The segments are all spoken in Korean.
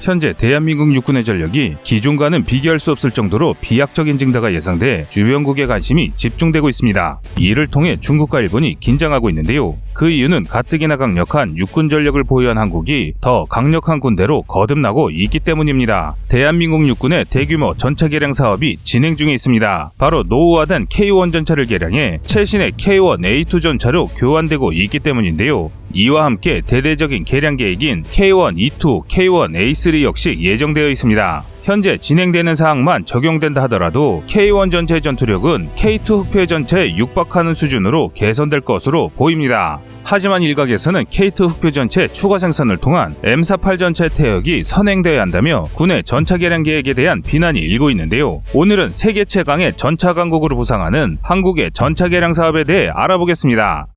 현재 대한민국 육군의 전력이 기존과는 비교할 수 없을 정도로 비약적인 증가가 예상돼 주변국의 관심이 집중되고 있습니다. 이를 통해 중국과 일본이 긴장하고 있는데요. 그 이유는 가뜩이나 강력한 육군 전력을 보유한 한국이 더 강력한 군대로 거듭나고 있기 때문입니다. 대한민국 육군의 대규모 전차 개량 사업이 진행 중에 있습니다. 바로 노후화된 K1 전차를 개량해 최신의 K1A2 전차로 교환되고 있기 때문인데요. 이와 함께 대대적인 개량 계획인 K1E2, K1A3 역시 예정되어 있습니다. 현재 진행되는 사항만 적용된다 하더라도 K1 전차의 전투력은 K2 흑표 전차에 육박하는 수준으로 개선될 것으로 보입니다. 하지만 일각에서는 K2 흑표 전체 추가 생산을 통한 M48 전차의 퇴역이 선행되어야 한다며 군의 전차 개량 계획에 대한 비난이 일고 있는데요. 오늘은 세계 최강의 전차 강국으로 부상하는 한국의 전차 개량 사업에 대해 알아보겠습니다.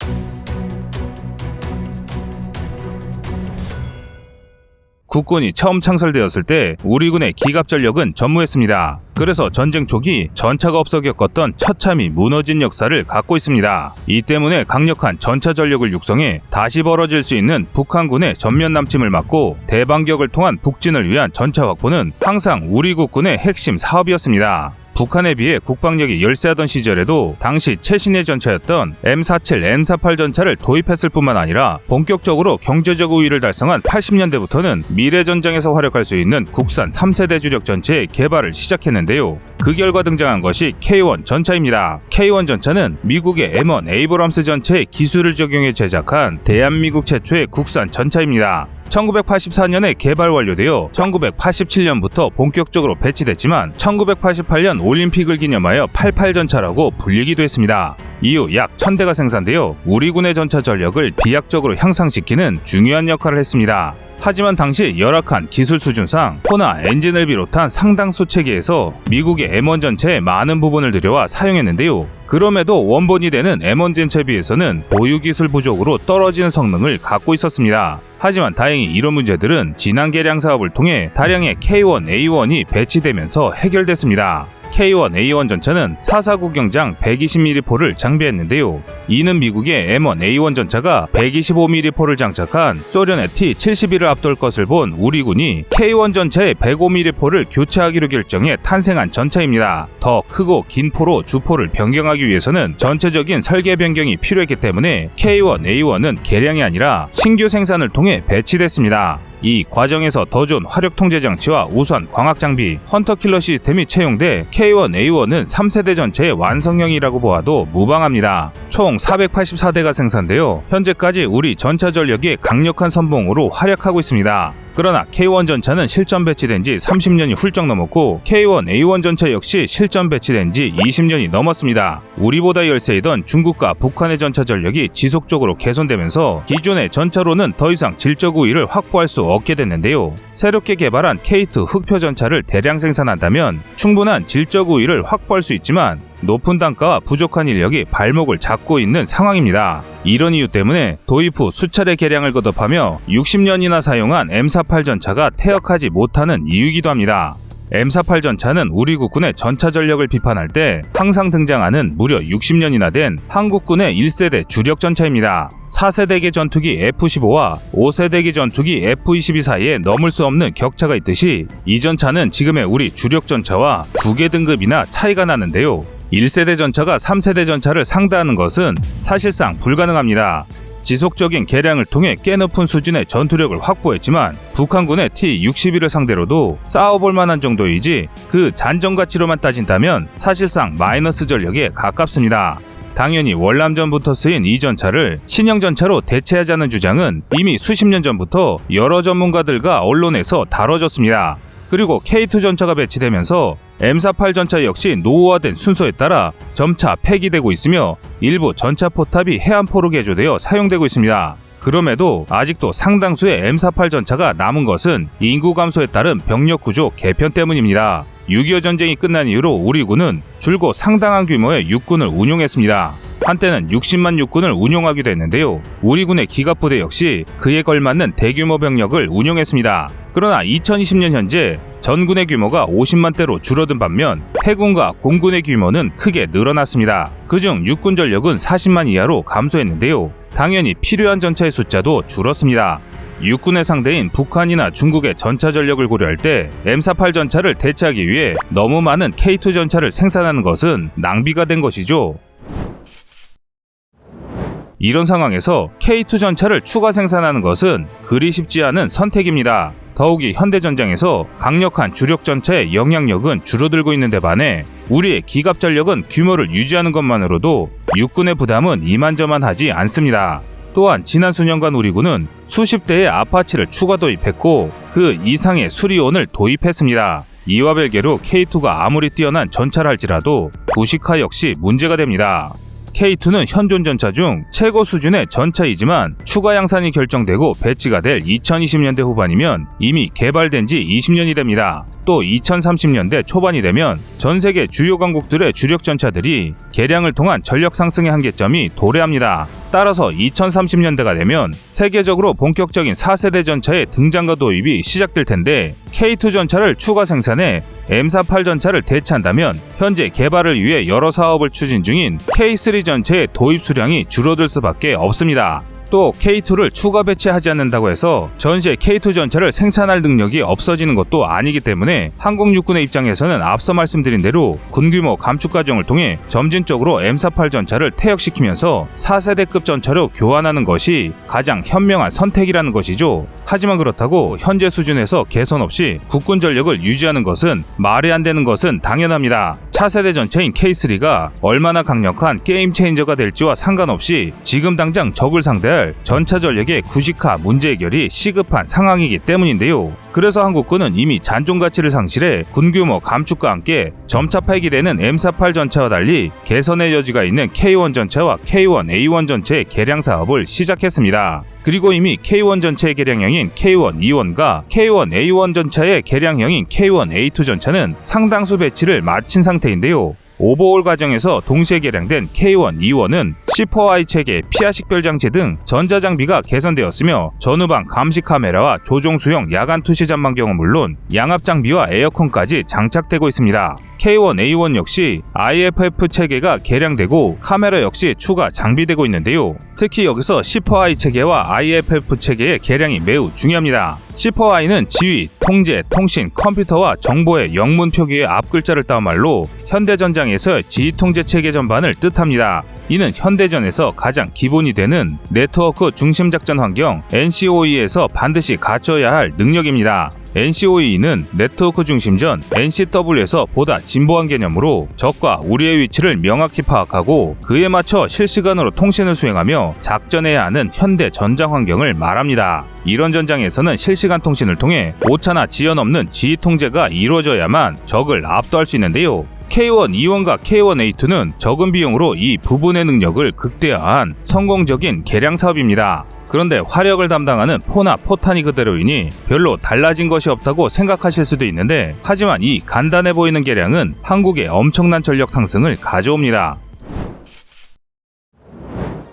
국군이 처음 창설되었을 때 우리 군의 기갑 전력은 전무했습니다. 그래서 전쟁 초기 전차가 없어 겪었던 처참히 무너진 역사를 갖고 있습니다. 이 때문에 강력한 전차 전력을 육성해 다시 벌어질 수 있는 북한군의 전면 남침을 막고 대반격을 통한 북진을 위한 전차 확보는 항상 우리 국군의 핵심 사업이었습니다. 북한에 비해 국방력이 열세하던 시절에도 당시 최신의 전차였던 M47, M48 전차를 도입했을 뿐만 아니라 본격적으로 경제적 우위를 달성한 80년대부터는 미래 전장에서 활약할 수 있는 국산 3세대 주력 전차의 개발을 시작했는데요. 그 결과 등장한 것이 K1 전차입니다. K1 전차는 미국의 M1 에이브럼스 전차의 기술을 적용해 제작한 대한민국 최초의 국산 전차입니다. 1984년에 개발 완료되어 1987년부터 본격적으로 배치됐지만 1988년 올림픽을 기념하여 88전차라고 불리기도 했습니다. 이후 약 1000대가 생산되어 우리 군의 전차 전력을 비약적으로 향상시키는 중요한 역할을 했습니다. 하지만 당시 열악한 기술 수준상 포나 엔진을 비롯한 상당수 체계에서 미국의 M1 전체의 많은 부분을 들여와 사용했는데요. 그럼에도 원본이 되는 M1 전체에 비해서는 보유 기술 부족으로 떨어지는 성능을 갖고 있었습니다. 하지만 다행히 이런 문제들은 지난 개량 사업을 통해 다량의 K1A1이 배치되면서 해결됐습니다. K1A1 전차는 449 경장 120mm 포를 장비했는데요. 이는 미국의 M1A1 전차가 125mm 포를 장착한 소련의 T-71을 앞돌 것을 본 우리 군이 K1 전차의 105mm 포를 교체하기로 결정해 탄생한 전차입니다. 더 크고 긴 포로 주포를 변경하기 위해서는 전체적인 설계 변경이 필요했기 때문에 K1A1은 개량이 아니라 신규 생산을 통해 배치됐습니다. 이 과정에서 더 좋은 화력 통제 장치와 우수한 광학 장비, 헌터 킬러 시스템이 채용돼 K1A1은 3세대 전체의 완성형이라고 보아도 무방합니다. 총 484대가 생산되어 현재까지 우리 전차 전력의 강력한 선봉으로 활약하고 있습니다. 그러나 K1 전차는 실전 배치된 지 30년이 훌쩍 넘었고 K1A1 전차 역시 실전 배치된 지 20년이 넘었습니다. 우리보다 열세이던 중국과 북한의 전차 전력이 지속적으로 개선되면서 기존의 전차로는 더 이상 질적 우위를 확보할 수 없게 됐는데요. 새롭게 개발한 K2 흑표 전차를 대량 생산한다면 충분한 질적 우위를 확보할 수 있지만 높은 단가와 부족한 인력이 발목을 잡고 있는 상황입니다. 이런 이유 때문에 도입 후 수차례 개량을 거듭하며 60년이나 사용한 M48 전차가 퇴역하지 못하는 이유이기도 합니다. M48 전차는 우리 국군의 전차 전력을 비판할 때 항상 등장하는 무려 60년이나 된 한국군의 1세대 주력 전차입니다. 4세대기 전투기 F-15와 5세대기 전투기 F-22 사이에 넘을 수 없는 격차가 있듯이 이 전차는 지금의 우리 주력 전차와 두 개 등급이나 차이가 나는데요. 1세대 전차가 3세대 전차를 상대하는 것은 사실상 불가능합니다. 지속적인 개량을 통해 꽤 높은 수준의 전투력을 확보했지만 북한군의 T-61을 상대로도 싸워볼 만한 정도이지 그 잔정 가치로만 따진다면 사실상 마이너스 전력에 가깝습니다. 당연히 월남전부터 쓰인 이 전차를 신형 전차로 대체하자는 주장은 이미 수십 년 전부터 여러 전문가들과 언론에서 다뤄졌습니다. 그리고 K2 전차가 배치되면서 M48 전차 역시 노후화된 순서에 따라 점차 폐기되고 있으며 일부 전차 포탑이 해안포로 개조되어 사용되고 있습니다. 그럼에도 아직도 상당수의 M48 전차가 남은 것은 인구 감소에 따른 병력 구조 개편 때문입니다. 6.25 전쟁이 끝난 이후로 우리 군은 줄곧 상당한 규모의 육군을 운용했습니다. 한때는 60만 육군을 운용하기도 했는데요. 우리 군의 기갑부대 역시 그에 걸맞는 대규모 병력을 운용했습니다. 그러나 2020년 현재 전군의 규모가 50만 대로 줄어든 반면 해군과 공군의 규모는 크게 늘어났습니다. 그중 육군 전력은 40만 이하로 감소했는데요. 당연히 필요한 전차의 숫자도 줄었습니다. 육군의 상대인 북한이나 중국의 전차 전력을 고려할 때 M48 전차를 대체하기 위해 너무 많은 K2 전차를 생산하는 것은 낭비가 된 것이죠. 이런 상황에서 K2 전차를 추가 생산하는 것은 그리 쉽지 않은 선택입니다. 더욱이 현대전장에서 강력한 주력 전차의 영향력은 줄어들고 있는 데 반해 우리의 기갑 전력은 규모를 유지하는 것만으로도 육군의 부담은 이만저만하지 않습니다. 또한 지난 수년간 우리군은 수십 대의 아파치를 추가 도입했고 그 이상의 수리온을 도입했습니다. 이와 별개로 K2가 아무리 뛰어난 전차를 할지라도 부식화 역시 문제가 됩니다. K2는 현존 전차 중 최고 수준의 전차이지만 추가 양산이 결정되고 배치가 될 2020년대 후반이면 이미 개발된 지 20년이 됩니다. 또 2030년대 초반이 되면 전 세계 주요 강국들의 주력 전차들이 개량을 통한 전력 상승의 한계점이 도래합니다. 따라서 2030년대가 되면 세계적으로 본격적인 4세대 전차의 등장과 도입이 시작될 텐데 K2 전차를 추가 생산해 M48 전차를 대체한다면 현재 개발을 위해 여러 사업을 추진 중인 K3 전차의 도입 수량이 줄어들 수밖에 없습니다. 또 K2를 추가 배치하지 않는다고 해서 전시의 K2 전차를 생산할 능력이 없어지는 것도 아니기 때문에 항공육군의 입장에서는 앞서 말씀드린 대로 군규모 감축 과정을 통해 점진적으로 M48 전차를 퇴역시키면서 4세대급 전차로 교환하는 것이 가장 현명한 선택이라는 것이죠. 하지만 그렇다고 현재 수준에서 개선 없이 국군 전력을 유지하는 것은 말이 안 되는 것은 당연합니다. 차세대 전차인 K3가 얼마나 강력한 게임 체인저가 될지와 상관없이 지금 당장 적을 상대할 전차 전력의 구식화 문제 해결이 시급한 상황이기 때문인데요. 그래서 한국군은 이미 잔존 가치를 상실해 군 규모 감축과 함께 점차 폐기되는 M48 전차와 달리 개선의 여지가 있는 K1 전차와 K1A1 전차의 개량 사업을 시작했습니다. 그리고 이미 K1 전차의 개량형인 K1 E1과 K1 A1 전차의 개량형인 K1 A2 전차는 상당수 배치를 마친 상태인데요. 오버홀 과정에서 동시에 개량된 K1, E1은 C4I 체계, 피아 식별 장치 등 전자 장비가 개선되었으며 전후방 감시 카메라와 조종 수용 야간 투시 전망경은 물론 양압 장비와 에어컨까지 장착되고 있습니다. K1, A1 역시 IFF 체계가 개량되고 카메라 역시 추가 장비되고 있는데요. 특히 여기서 C4I 체계와 IFF 체계의 개량이 매우 중요합니다. C4I는 지휘, 통제, 통신, 컴퓨터와 정보의 영문 표기의 앞글자를 따온 말로 현대전장에서 지휘 통제 체계 전반을 뜻합니다. 이는 현대전에서 가장 기본이 되는 네트워크 중심 작전 환경 NCOE에서 반드시 갖춰야 할 능력입니다. NCOE는 네트워크 중심전 NCW에서 보다 진보한 개념으로 적과 우리의 위치를 명확히 파악하고 그에 맞춰 실시간으로 통신을 수행하며 작전해야 하는 현대 전장 환경을 말합니다. 이런 전장에서는 실시간 통신을 통해 오차나 지연 없는 지휘 통제가 이루어져야만 적을 압도할 수 있는데요. K1, E1과 K1A2는 적은 비용으로 이 부분의 능력을 극대화한 성공적인 개량 사업입니다. 그런데 화력을 담당하는 포나 포탄이 그대로이니 별로 달라진 것이 없다고 생각하실 수도 있는데 하지만 이 간단해 보이는 개량은 한국의 엄청난 전력 상승을 가져옵니다.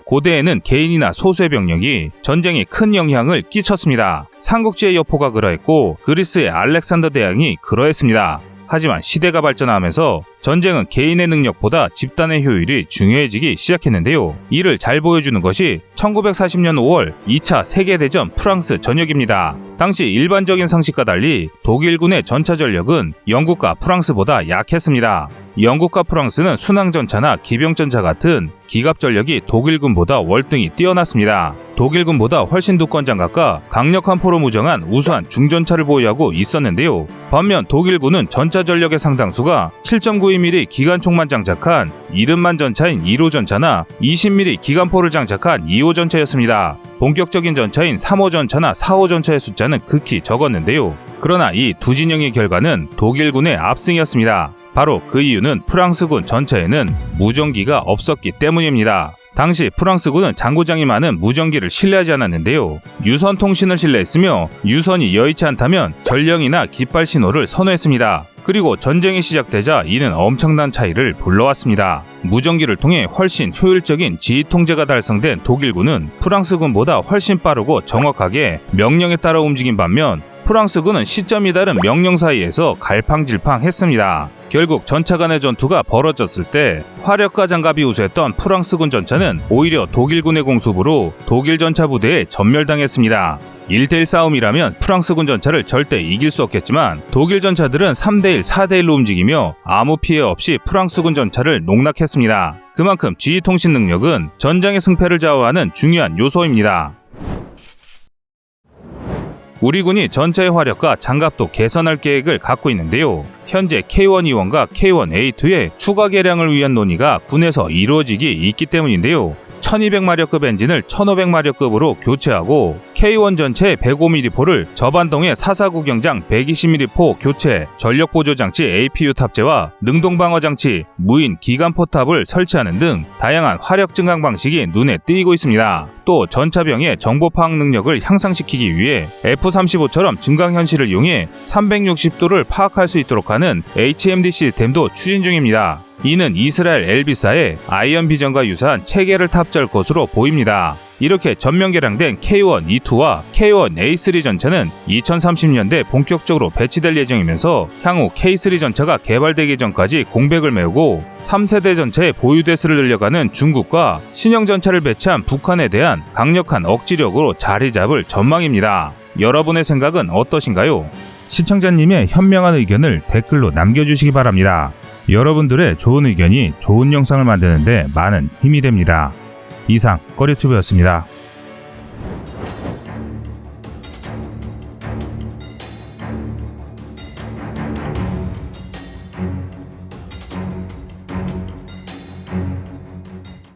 고대에는 개인이나 소수의 병력이 전쟁에 큰 영향을 끼쳤습니다. 삼국지의 여포가 그러했고 그리스의 알렉산더 대왕이 그러했습니다. 하지만 시대가 발전하면서 전쟁은 개인의 능력보다 집단의 효율이 중요해지기 시작했는데요. 이를 잘 보여주는 것이 1940년 5월 2차 세계대전 프랑스 전역입니다. 당시 일반적인 상식과 달리 독일군의 전차 전력은 영국과 프랑스보다 약했습니다. 영국과 프랑스는 순항전차나 기병전차 같은 기갑 전력이 독일군보다 월등히 뛰어났습니다. 독일군보다 훨씬 두꺼운 장갑과 강력한 포로 무정한 우수한 중전차를 보유하고 있었는데요. 반면 독일군은 전차 전력의 상당수가 7.92mm 기관총만 장착한 이름만 전차인 1호 전차나 20mm 기관포를 장착한 2호 전차였습니다. 본격적인 전차인 3호 전차나 4호 전차의 숫자는 극히 적었는데요. 그러나 이 두 진영의 결과는 독일군의 압승이었습니다. 바로 그 이유는 프랑스군 전차에는 무전기가 없었기 때문입니다. 당시 프랑스군은 장고장이 많은 무전기를 신뢰하지 않았는데요. 유선 통신을 신뢰했으며 유선이 여의치 않다면 전령이나 깃발 신호를 선호했습니다. 그리고 전쟁이 시작되자 이는 엄청난 차이를 불러왔습니다. 무전기를 통해 훨씬 효율적인 지휘 통제가 달성된 독일군은 프랑스군보다 훨씬 빠르고 정확하게 명령에 따라 움직인 반면 프랑스군은 시점이 다른 명령 사이에서 갈팡질팡했습니다. 결국 전차 간의 전투가 벌어졌을 때 화력과 장갑이 우수했던 프랑스군 전차는 오히려 독일군의 공습으로 독일 전차 부대에 전멸당했습니다. 1대1 싸움이라면 프랑스군 전차를 절대 이길 수 없겠지만 독일 전차들은 3대1, 4대1로 움직이며 아무 피해 없이 프랑스군 전차를 농락했습니다. 그만큼 지휘 통신 능력은 전장의 승패를 좌우하는 중요한 요소입니다. 우리 군이 전차의 화력과 장갑도 개선할 계획을 갖고 있는데요. 현재 K1E1과 K1A2의 추가 개량을 위한 논의가 군에서 이루어지기 있기 때문인데요. 1200마력급 엔진을 1500마력급으로 교체하고 K1 전체 105mm 포를 저반동의 449 경장 120mm 포 교체, 전력 보조 장치 APU 탑재와 능동 방어 장치, 무인 기관 포 탑을 설치하는 등 다양한 화력 증강 방식이 눈에 띄고 있습니다. 또 전차병의 정보 파악 능력을 향상시키기 위해 F-35처럼 증강 현실을 이용해 360도를 파악할 수 있도록 하는 HMD 시스템도 추진 중입니다. 이는 이스라엘 엘비사의 아이언 비전과 유사한 체계를 탑재할 것으로 보입니다. 이렇게 전면 개량된 K1 E2와 K1 A3 전차는 2030년대 본격적으로 배치될 예정이면서 향후 K3 전차가 개발되기 전까지 공백을 메우고 3세대 전차의 보유 대수를 늘려가는 중국과 신형 전차를 배치한 북한에 대한 강력한 억지력으로 자리 잡을 전망입니다. 여러분의 생각은 어떠신가요? 시청자님의 현명한 의견을 댓글로 남겨주시기 바랍니다. 여러분들의 좋은 의견이 좋은 영상을 만드는데 많은 힘이 됩니다. 이상 꺼리튜브였습니다.